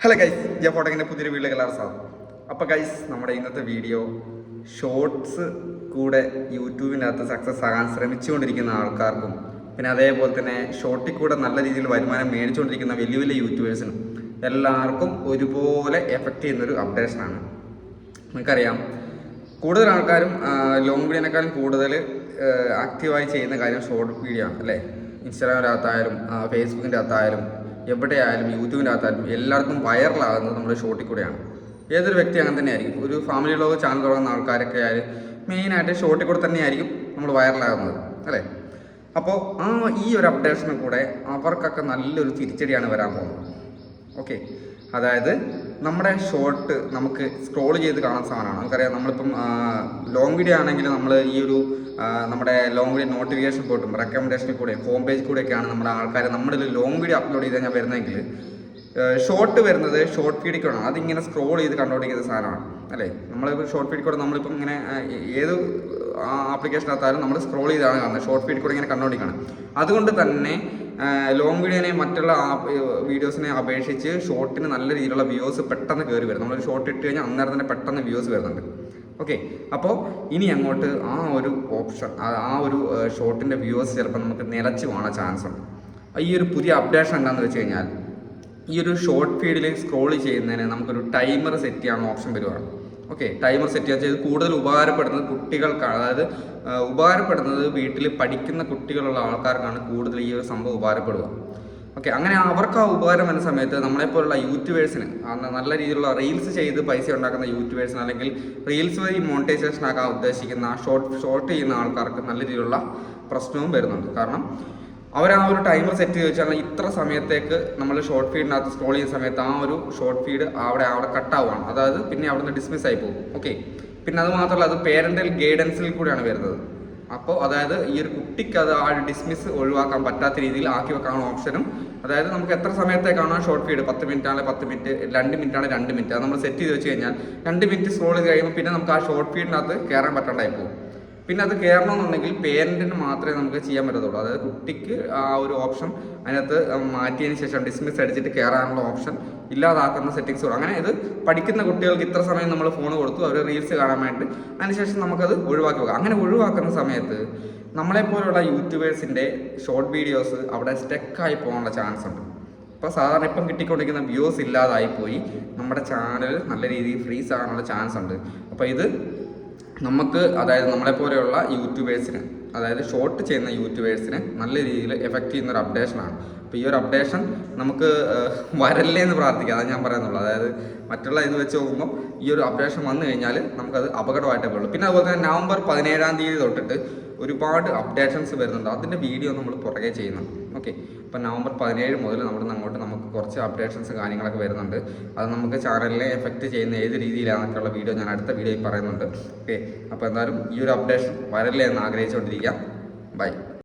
Hello guys ഞാൻ ഫോട്ടോങ്ങിന്റെ പുതിയൊരു colour sir അപ്പോൾ ഗൈസ് നമ്മുടെ ഇന്നത്തെ വീഡിയോ ഷോർട്സ് കൂടെ യൂട്യൂബിനകത്ത് സക്സസ് ആകാൻ ശ്രമിച്ചുകൊണ്ടിരിക്കുന്ന ആൾക്കാർക്കും പിന്നെ അതേപോലെ തന്നെ ഷോർട്ടിൽ കൂടെ നല്ല രീതിയിൽ വരുമാനം മേടിച്ചുകൊണ്ടിരിക്കുന്ന വലിയ വലിയ യൂട്യൂബേഴ്സിനും എല്ലാവർക്കും ഒരുപോലെ എഫക്റ്റ് ചെയ്യുന്നൊരു അപ്ഡേഷനാണ് നമുക്കറിയാം കൂടുതൽ ആൾക്കാരും ലോങ് വീഡിയോനേക്കാളും കൂടുതൽ ആക്റ്റീവായി ചെയ്യുന്ന കാര്യം ഷോർട്ട് വീഡിയോ ആണ് അല്ലേ? ഇൻസ്റ്റാഗ്രാമിന്റെ അകത്തായാലും ഫേസ്ബുക്കിന്റെ അകത്തായാലും എവിടെയായാലും യൂട്യൂബിനകത്തായാലും എല്ലാവർക്കും വൈറലാകുന്നത് നമ്മുടെ ഷോർട്ടിൽ കൂടെയാണ് ഏതൊരു വ്യക്തി അങ്ങനെ തന്നെ ആയിരിക്കും ഒരു ഫാമിലി വ്ലോഗ് ചാനൽ തുടങ്ങുന്ന ആൾക്കാരൊക്കെ ആയാലും മെയിനായിട്ട് ഷോർട്ടിൽ കൂടെ തന്നെയായിരിക്കും നമ്മൾ വൈറലാകുന്നത്. അല്ലേ? അപ്പോൾ ആ ഈ ഒരു അപ്ഡേഷനും കൂടെ അവർക്കൊക്കെ നല്ലൊരു തിരിച്ചടിയാണ് വരാൻ പോകുന്നത്. ഓക്കെ അതായത് നമ്മുടെ ഷോർട്ട് നമുക്ക് സ്ക്രോൾ ചെയ്ത് കാണാൻ സാധനമാണ്. നമുക്കറിയാം നമ്മളിപ്പം ലോങ് വീഡിയോ ആണെങ്കിൽ നമ്മൾ ഈ ഒരു നമ്മുടെ ലോങ് വീഡിയോ നോട്ടിഫിക്കേഷൻ പോയിട്ടും റെക്കമെൻഡേഷനിൽ കൂടെ ഹോം പേജ് കൂടെയൊക്കെയാണ് നമ്മുടെ ആൾക്കാർ നമ്മുടെ ലോങ് വീഡിയോ അപ്ലോഡ് ചെയ്ത് കഴിഞ്ഞാൽ വരുന്നതെങ്കിൽ ഷോർട്ട് വരുന്നത് ഷോർട്ട് ഫീഡിക്കാണ് അതിങ്ങനെ സ്ക്രോൾ ചെയ്ത് കണ്ടുപിടിക്കുന്ന സാധനമാണ്. അല്ലേ? നമ്മൾ ഷോർട്ട് ഫീഡ് കൂടെ നമ്മളിപ്പം ഇങ്ങനെ ഏത് ആപ്ലിക്കേഷനകത്തായാലും നമ്മൾ സ്ക്രോൾ ചെയ്താണ് കാണുന്നത്. ഷോർട്ട് ഫീഡ് കൂടെ ഇങ്ങനെ കണ്ടുപിടിക്കണം. അതുകൊണ്ട് തന്നെ ലോങ് വീഡിയോനെ മറ്റുള്ള വീഡിയോസിനെ അപേക്ഷിച്ച് ഷോർട്ടിന് നല്ല രീതിയിലുള്ള വ്യൂസ് പെട്ടെന്ന് കയറി വരും. നമ്മളൊരു ഷോർട്ട് ഇട്ട് കഴിഞ്ഞാൽ അന്നേരം തന്നെ പെട്ടെന്ന് വ്യൂസ് വരുന്നുണ്ട്. ഓക്കെ അപ്പോൾ ഇനി അങ്ങോട്ട് ആ ഒരു ഓപ്ഷൻ ആ ഒരു ഷോർട്ടിന്റെ വ്യൂസ് ചിലപ്പോൾ നമുക്ക് നിലച്ച് പോകാൻ ചാൻസ് ഉണ്ട്. ഈ ഒരു പുതിയ അപ്ഡേഷൻ എന്താണെന്ന് വെച്ച് കഴിഞ്ഞാൽ ഈ ഒരു ഷോർട്ട് ഫീഡിൽ സ്ക്രോൾ ചെയ്യുന്നതിന് നമുക്കൊരു ടൈമർ സെറ്റ് ചെയ്യാനുള്ള ഓപ്ഷൻ വരുവാണ്. ഓക്കെ ടൈമർ സെറ്റ് ചെയ്യാൻ ചെയ്ത് കൂടുതൽ ഉപകാരപ്പെടുന്നത് കുട്ടികൾക്കാണ്. അതായത് ഉപകാരപ്പെടുന്നത് വീട്ടിൽ പഠിക്കുന്ന കുട്ടികളുള്ള ആൾക്കാർക്കാണ് കൂടുതൽ ഈ ഒരു സംഭവം ഉപകാരപ്പെടുക. ഓക്കെ അങ്ങനെ അവർക്ക് ആ ഉപകാരം വരുന്ന സമയത്ത് നമ്മളെപ്പോലുള്ള യൂട്യൂബേഴ്സിന് നല്ല രീതിയിലുള്ള റീൽസ് ചെയ്ത് പൈസ ഉണ്ടാക്കുന്ന യൂട്യൂബേഴ്സിന് അല്ലെങ്കിൽ റീൽസ് വഴി മോണിറ്റൈസേഷൻ ആക്കാൻ ഉദ്ദേശിക്കുന്ന ഷോർട്ട് ഷോർട്ട് ചെയ്യുന്ന ആൾക്കാർക്ക് നല്ല രീതിയിലുള്ള പ്രശ്നവും വരുന്നുണ്ട്. കാരണം അവർ ആ ഒരു ടൈമർ സെറ്റ് ചെയ്ത് വെച്ചാൽ ഇത്ര സമയത്തേക്ക് നമ്മൾ ഷോർട്ട് ഫീഡിനകത്ത് സ്ക്രോൾ ചെയ്യുന്ന സമയത്ത് ആ ഒരു ഷോർട്ട് ഫീഡ് അവിടെ അവിടെ കട്ടാവുകയാണ് അതായത് പിന്നെ അവിടുന്ന് ഡിസ്മിസ് ആയി പോകും. ഓക്കെ പിന്നെ അത് മാത്രമല്ല അത് പേരന്റൽ ഗൈഡൻസിൽ കൂടെയാണ് വരുന്നത്. അപ്പോൾ അതായത് ഈ ഒരു കുട്ടിക്ക് അത് ആ ഒരു ഡിസ്മിസ് ഒഴിവാക്കാൻ പറ്റാത്ത രീതിയിൽ ആക്കി വെക്കാനുള്ള ഓപ്ഷനും അതായത് നമുക്ക് എത്ര സമയത്തേക്കാണ് ഷോർട്ട് ഫീഡ് പത്ത് മിനിറ്റ് ആണെങ്കിൽ പത്ത് മിനിറ്റ് രണ്ട് മിനിറ്റ് ആണ് രണ്ട് മിനിറ്റ് അത് നമ്മൾ സെറ്റ് ചെയ്ത് വെച്ച് കഴിഞ്ഞാൽ രണ്ട് മിനിറ്റ് സ്ക്രോൾ ചെയ്ത് കഴിയുമ്പോൾ പിന്നെ നമുക്ക് ആ ഷോർട്ട് ഫീഡിനകത്ത് കയറാൻ പറ്റാണ്ടായി പോകും. പിന്നെ അത് കയറണമെന്നുണ്ടെങ്കിൽ പേരന്റിന് മാത്രമേ നമുക്ക് ചെയ്യാൻ പറ്റത്തുള്ളൂ. അതായത് കുട്ടിക്ക് ആ ഒരു ഓപ്ഷൻ അതിനകത്ത് മാറ്റിയതിന് ശേഷം ഡിസ്മിസ് അടിച്ചിട്ട് കയറാനുള്ള ഓപ്ഷൻ ഇല്ലാതാക്കുന്ന സെറ്റിങ്സ് കൊടുക്കും അങ്ങനെ ഇത് പഠിക്കുന്ന കുട്ടികൾക്ക് ഇത്ര സമയം നമ്മൾ ഫോൺ കൊടുത്തു അവർ റീൽസ് കാണാൻ വേണ്ടി അതിനുശേഷം നമുക്കത് ഒഴിവാക്കി വെക്കാം. അങ്ങനെ ഒഴിവാക്കുന്ന സമയത്ത് നമ്മളെപ്പോലുള്ള യൂട്യൂബേഴ്സിന്റെ ഷോർട്ട് വീഡിയോസ് അവിടെ സ്റ്റെക്കായി പോകാനുള്ള ചാൻസ് ഉണ്ട്. ഇപ്പോൾ സാധാരണ ഇപ്പം കിട്ടിക്കൊണ്ടിരിക്കുന്ന വ്യൂസ് ഇല്ലാതായി പോയി നമ്മുടെ ചാനൽ നല്ല രീതിയിൽ ഫ്രീസ് ആകാനുള്ള ചാൻസ് ഉണ്ട്. അപ്പോൾ ഇത് നമുക്ക് അതായത് നമ്മളെ പോലെയുള്ള യൂട്യൂബേഴ്സിന് അതായത് ഷോർട്ട് ചെയ്യുന്ന യൂട്യൂബേഴ്സിന് നല്ല രീതിയിൽ എഫക്റ്റ് ചെയ്യുന്ന ഒരു അപ്ഡേഷനാണ് അപ്പോൾ ഈ ഒരു അപ്ഡേഷൻ നമുക്ക് വരല്ലേ എന്ന് പ്രാർത്ഥിക്കാം. അതാണ് ഞാൻ പറയുന്നുള്ളൂ. അതായത് മറ്റുള്ള ഇത് വെച്ച് നോക്കുമ്പോൾ ഈ ഒരു അപ്ഡേഷൻ വന്നു കഴിഞ്ഞാൽ നമുക്കത് അപകടമായിട്ടേ ഉള്ളൂ പിന്നെ അതുപോലെ തന്നെ നവംബർ പതിനേഴാം തീയതി തൊട്ടിട്ട് ഒരുപാട് അപ്ഡേഷൻസ് വരുന്നുണ്ട്. അതിന്റെ വീഡിയോ നമ്മൾ പുറകെ ചെയ്യുന്നുണ്ട്. ഓക്കെ ഇപ്പം നവംബർ പതിനേഴ് മുതൽ നമ്മുടെ അങ്ങോട്ട് നമുക്ക് കുറച്ച് അപ്ഡേഷൻസ് കാര്യങ്ങളൊക്കെ വരുന്നുണ്ട്. അത് നമുക്ക് ചാനലിനെ എഫക്റ്റ് ചെയ്യുന്ന ഏത് രീതിയിലാണെന്നൊക്കെയുള്ള വീഡിയോ ഞാൻ അടുത്ത വീഡിയോയിൽ പറയുന്നുണ്ട്. ഓക്കെ? അപ്പോൾ എന്തായാലും ഈ ഒരു അപ്ഡേഷൻ വരല്ലേ എന്ന് ആഗ്രഹിച്ചുകൊണ്ടിരിക്കുക ബൈ.